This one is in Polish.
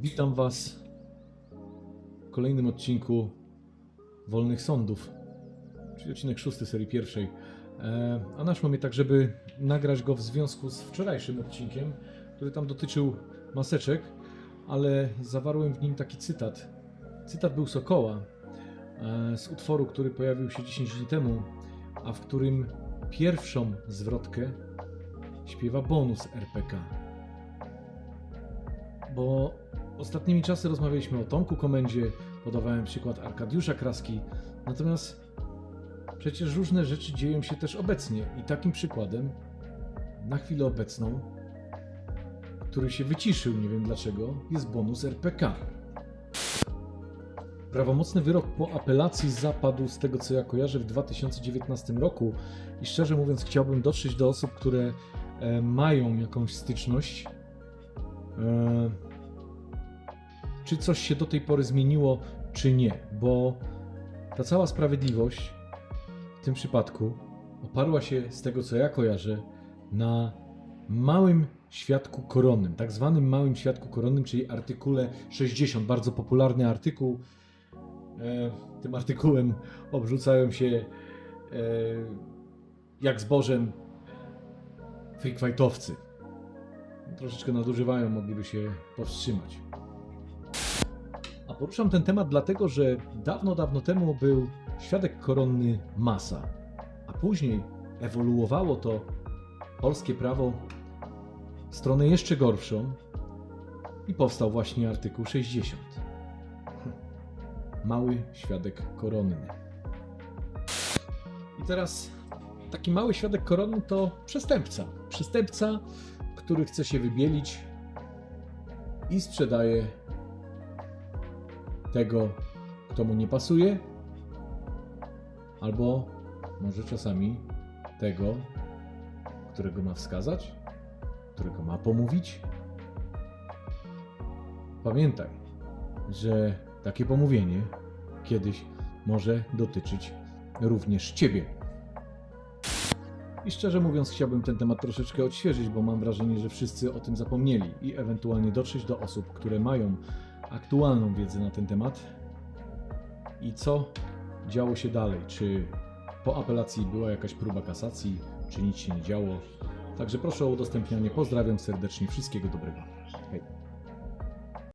Witam Was w kolejnym odcinku Wolnych Sądów, czyli odcinek szósty serii pierwszej. E, A naszło mnie tak, żeby nagrać go w związku z wczorajszym odcinkiem, który tam dotyczył maseczek, ale zawarłem w nim taki cytat. Cytat był Sokoła e, z utworu, który pojawił się 10 dni temu, a w którym pierwszą zwrotkę śpiewa bonus RPK bo ostatnimi czasy rozmawialiśmy o Tomku Komendzie, podawałem przykład Arkadiusza Kraski, natomiast przecież różne rzeczy dzieją się też obecnie. I takim przykładem na chwilę obecną, który się wyciszył, nie wiem dlaczego, jest bonus RPK. Prawomocny wyrok po apelacji zapadł z tego co ja kojarzę w 2019 roku. I szczerze mówiąc chciałbym dotrzeć do osób, które e, mają jakąś styczność E, czy coś się do tej pory zmieniło, czy nie, bo ta cała sprawiedliwość w tym przypadku oparła się, z tego co ja kojarzę, na małym świadku koronnym, tak zwanym małym świadku koronnym, czyli artykule 60, bardzo popularny artykuł. E, Tym artykułem obrzucają się e, jak zbożem freakfightowcy troszeczkę nadużywają, mogliby się powstrzymać. A poruszam ten temat dlatego, że dawno, dawno temu był świadek koronny Masa, a później ewoluowało to polskie prawo w stronę jeszcze gorszą i powstał właśnie artykuł 60. Mały świadek koronny. I teraz taki mały świadek koronny to przestępca. Przestępca, który chce się wybielić i sprzedaje tego, kto mu nie pasuje, albo może czasami tego, którego ma wskazać, którego ma pomówić. Pamiętaj, że takie pomówienie kiedyś może dotyczyć również ciebie. I szczerze mówiąc, chciałbym ten temat troszeczkę odświeżyć, bo mam wrażenie, że wszyscy o tym zapomnieli i ewentualnie dotrzeć do osób, które mają aktualną wiedzę na ten temat i co działo się dalej. Czy po apelacji była jakaś próba kasacji, czy nic się nie działo. Także proszę o udostępnianie. Pozdrawiam serdecznie. Wszystkiego dobrego.